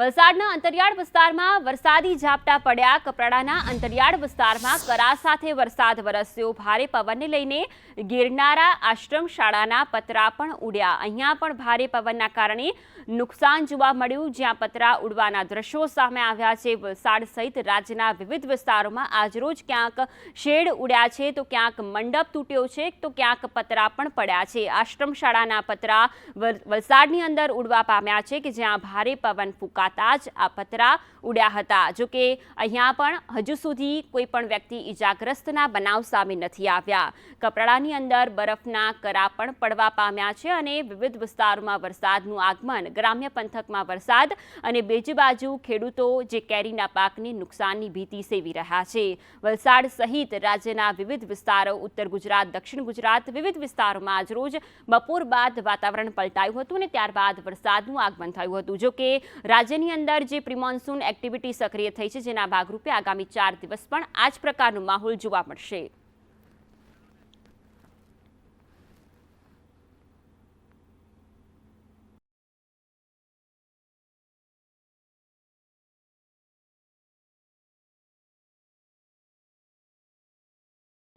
વલસાડના અંતરિયાળ વિસ્તારમાં વરસાદી ઝાપટા પડ્યા. કપરાડાના અંતરિયાળ વિસ્તારમાં કરા સાથે વરસાદ વરસ્યો. ભારે પવનને લઈને ગિરનારા આશ્રમ શાળાના પતરા પણ ઉડ્યા. અહીંયા પણ ભારે પવનના કારણે નુકસાન જોવા મળ્યું. જ્યાં પતરા ઉડવાના દ્રશ્યો સામે આવ્યા છે. વલસાડ સહિત રાજ્યના વિવિધ વિસ્તારોમાં આજરોજ ક્યાંક શેડ ઉડ્યા છે, તો ક્યાંક મંડપ તૂટ્યો છે, તો ક્યાંક પતરા પણ પડ્યા છે. આશ્રમ શાળાના પતરા વલસાડની અંદર ઉડવા પામ્યા છે કે જ્યાં ભારે પવન ફૂંકાતા જ આ પતરા ઉડ્યા હતા. જો કે અહીંયા પણ હજુ સુધી કોઈ પણ વ્યક્તિ ઇજાગ્રસ્તના બનાવ સામે નથી આવ્યા. કપરાડાની અંદર બરફના કરા પણ પડવા પામ્યા છે અને વિવિધ વિસ્તારોમાં વરસાદનું આગમન, ગ્રામ્ય પંથકમાં વરસાદ અને બીજી બાજુ ખેડૂતો જે કેરીના પાકને નુકસાનની ભીતિ સેવી રહ્યા છે. વલસાડ સહિત રાજ્યના વિવિધ વિસ્તારો, ઉત્તર ગુજરાત, દક્ષિણ ગુજરાત વિવિધ વિસ્તારોમાં આજરોજ બપોર બાદ વાતાવરણ પલટાયું હતું અને ત્યારબાદ વરસાદનું આગમન થયું હતું. જો કે રાજ્યની અંદર જે પ્રિમોન્સૂન એક્ટિવિટી સક્રિય થઈ છે, જેના ભાગરૂપે આગામી ચાર દિવસ પણ આ જ પ્રકારનો માહોલ જોવા મળશે.